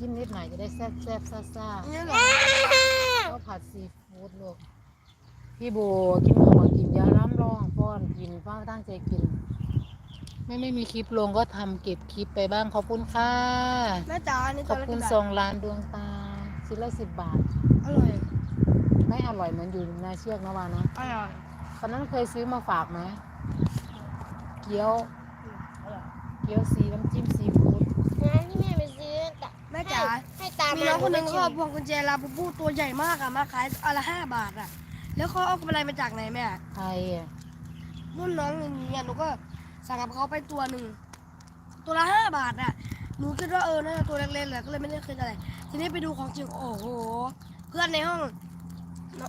จิ้มนิดหน่อยจะได้แซ่บแซ่บซ่าซ่านี่เหรอข้าวผัดซีฟู้ดลูกพี่โบกินหมูกินยาล้ำรองป้อนกินป้าตั้งใจกิน ไม่ไม่มีคลิปลงก็ทำเก็บคลิปไปบ้างขอบคุณค่ะแม่จ๋าอันนี่ขตออบนละคุณกี่บาทสองล้านดวงตาชิ้นละสิบบาท อร่อย ไม่อร่อยเหมือนอยู่นาเชือกนะวานะอร่อยตอนนั้นเคยซื้อมาฝากไหมเกี๊ยวอืมอร่อยเกี๊ยวซีน้ำจิ้มซีฟู้ด งั้นที่แม่ไปซื้อตะแม่จ๋าให้ตามมีน้องคนหนึงเขาเอาพวงกุญแจลาบูบูตัวใหญ่มากอะมาขายอนละห้าบาทอะแล้วเขาเอากำไรมาจากไหนแม่ไทยอะรุ่นน้องอย่างนี้อะหนูก็สั่งกับเขาไปตัวหนึ่งตัวละห้าบาทอะหนูคิดว่าเออน่าจะตัวเล็กๆแหละก็เลยไม่ได้คิดอะไรทีนี้ไปดูของจริงโอ้โห เพื่อนในห้องน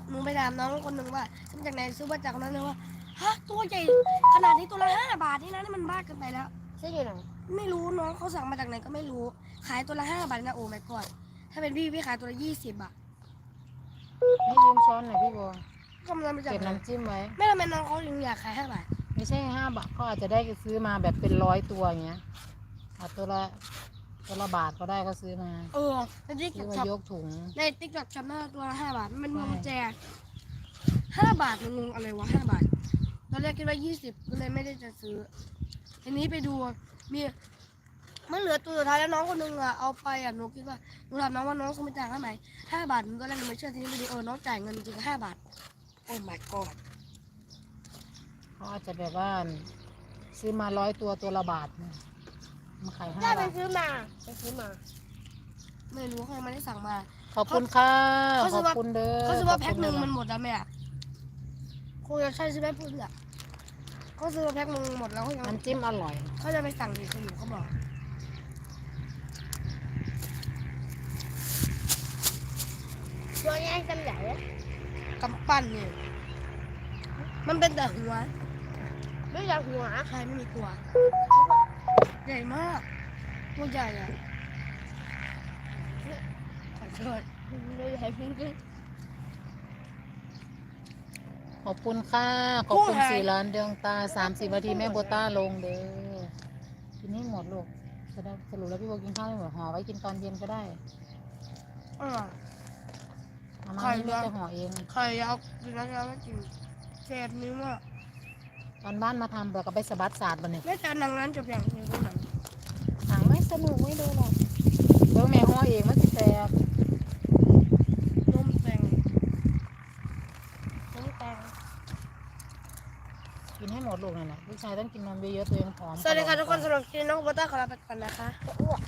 หนูไปถามน้องคนหนึ่งว่าซื้อมาจากไหนซื้อมาจากนั้นเลยว่าฮะตัวใหญ่ขนาดนี้ตัวละห้าบาทนี่นะนี่มันบ้าเกินไปแล้ว ซื้ออยู่ไหนไม่รู้น้องเขาสั่งมาจากไหนก็ไม่รู้ ขายตัวละห้าบาทนะโอ้ไม่ก่อนถ้าเป็นพี่พี่ขายตัวละยี่สิบอะให้ยืมช้อนหน่อยพี่โบก็มันมาจากเก็บไหนน้ำจิ้มไว้ ไม่ทำไมน้องเขาถึงอยากขายห้าบาทไม่ใช่ห้าบาทเขาอาจจะได้ซื้อมาแบบเป็นร้อยตัวอย่างเงี้ยเอาตัวละตัวละบาทก็ได้ก็ซื้อมาเออในติ๊กซื้อต็มาอกยกถุง ในติ๊กต็อกจำได้ตัวละห้าบาทมันมันใช่กุญแจห้าบาทงงอะไรวะห้าบาทตอนแรกคิดว่ายี่สิบก็เลยไม่ได้จะซื้อ ทีนี้ไปดูมีมันเหลือตัวสุดท้ายแล้วน้องคนหนึงอะเอาไปอะหนูคิดว่าหนูถามน้องว่าน้องซื้อมาจากเท่าไหร่ห้าบาทหนูก็เลยหนูไม่เชื่อทีนี้ไปดูเออน้องจ่ายเงินจริงๆห้าบาท โอ้ my god เขาอาจจะแบบว่าซื้อมาร้อยตัวตัวละบาทนะมาขายห้าได้ไปบาทซื้อมาไปซื้อมา ไม่รู้เขายังไม่ได้สั่งมา ขอบคุณค่ะเขาขซื้ออบมา คุณเด้อเขาซื้อมาแพ็คหนึ่งขอบมัคุนณหมดแล้วแม่ครูจะใช่ซื้อแม่พูดเถอะ เขาซื้อมาแพ็คหนึ่งหมดแล้วเขายังน้ำจิ้มอร่อย เขาจะไปสั่งอีกคนอยู่เขาบอกตัวนี้จำใหญ่เลยกำปั้นนี่มันเป็นแต่หัวไม่อยากหัวใครไม่มีตัว ใหญ่มากตัวใหญ่อะขอโทษไม่อยากกิน ขอบคุณค่ะ ขอบคุณสี่ล้านดวงตาสามสิบนาทีแม่โบต้าลงเด้อกินให้หมดลูกจะได้สรุปแล้วพี่โบกินข้าวไม่หมดห่อไว้กินตอนเย็นก็ได้อร่อยเอามาไข่นี่เยแม่อะจะห่อเองใครเอากินแล้วจะไม่กินเศษนิ้วอะตอนบ้านมาทำเบิกกับไปสะบัดศาสตร์บันเนี่ยแม่จานหนังนั้นจบอย่างนี้ดูหนังหางไม่สนุกไม่ดูหรอกเดี๋ยวแม่ห่อเองมันจะแตกนมแตง น้ำแตง กินให้หมดลูกนั่นแหละลูก ชายต้องกินนมเยอะๆตัวเองผอมสวัสดีค่ะทุกคนสำหรับคลิปนี้น้องโบต้าขอลาไปก่อนนะคะอ้วก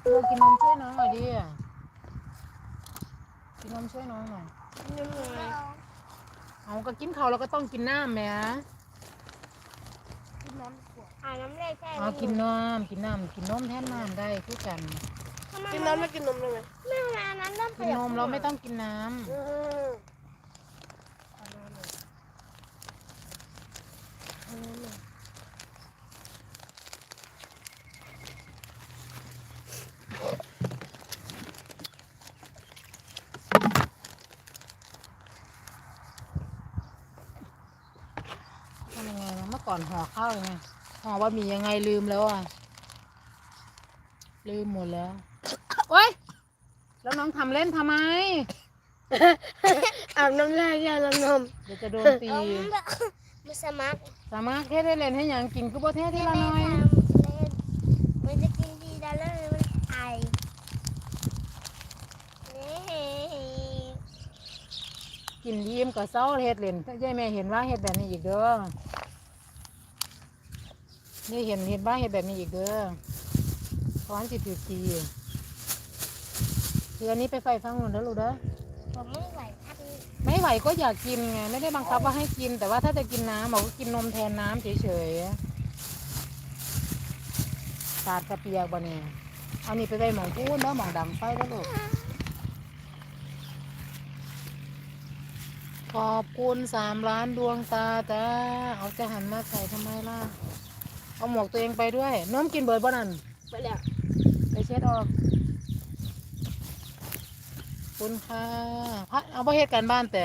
โบกินนมช่วยน้องหน่อยดิกินนมช่วยน้องหน่อยยังไงเอาก็กินเขาวแล้วก็ต้องกินน้ำแหม่กินน้ำขวดอ่าน้ำแร่ใช่เอากินน้ำกินน้ำกินนมแทนน้ำได้คือกันกินน้ำไม่กินนมได้ไหมไม่เวลานั้นต้องกินนมเราไม่ต้องกินน้ำ อืม ทำยังไงนะเมื่ อก่อนห่อข้าวยังไงห่อว่ามียังไงลืมแล้วอะ ลืมหมดแล้วโอ๊ยแล้วน้องทำเล่นทำไม อาบน้ำแร่ยาละนมเดี๋ยวจะโดนตีเอามือสมัครสามารถแค่ได้เล่นให้หยังกินก็บ่เท่ทีละหน่อยทำเล่นมันจะกินดีแล้วแล้วมันไอนี่กินยิ้มก็เศร้าเฮ็ดเล่นยายแม่เห็นว่าเฮ็ดแบบนี้อีกเด้อ นี่เห็นเห็นว่าเฮ็ดแบบนี้อีกเด้อเพราะอันสิถือตีคืออันนี้ไปไฟฟังหนุนแล้วลูกเด้อผมไม่ไหวครับไม่ไหวก็อยากกินไงไม่ได้บังคับว่าให้กิน แต่ว่าถ้าจะกินน้ำบอกว่ากินนมแทนน้ำเฉยๆสาดกระเปียกบ่เนี่ยเอานี่ไปไว้หมองพูนเด้อหมองดังไฟแล้วลูกขอบคุณสามล้านดวงตาจ้าเอาจะหันมาใส่ทำไมล่ะ เอาหมวกตัวเองไปด้วยน้มกินเบิร์ดบ่นั่นไปแล้วไปเช็ดออกขอบคุณค่ะพัดเอาไปเฮ็ดการบ้านแต่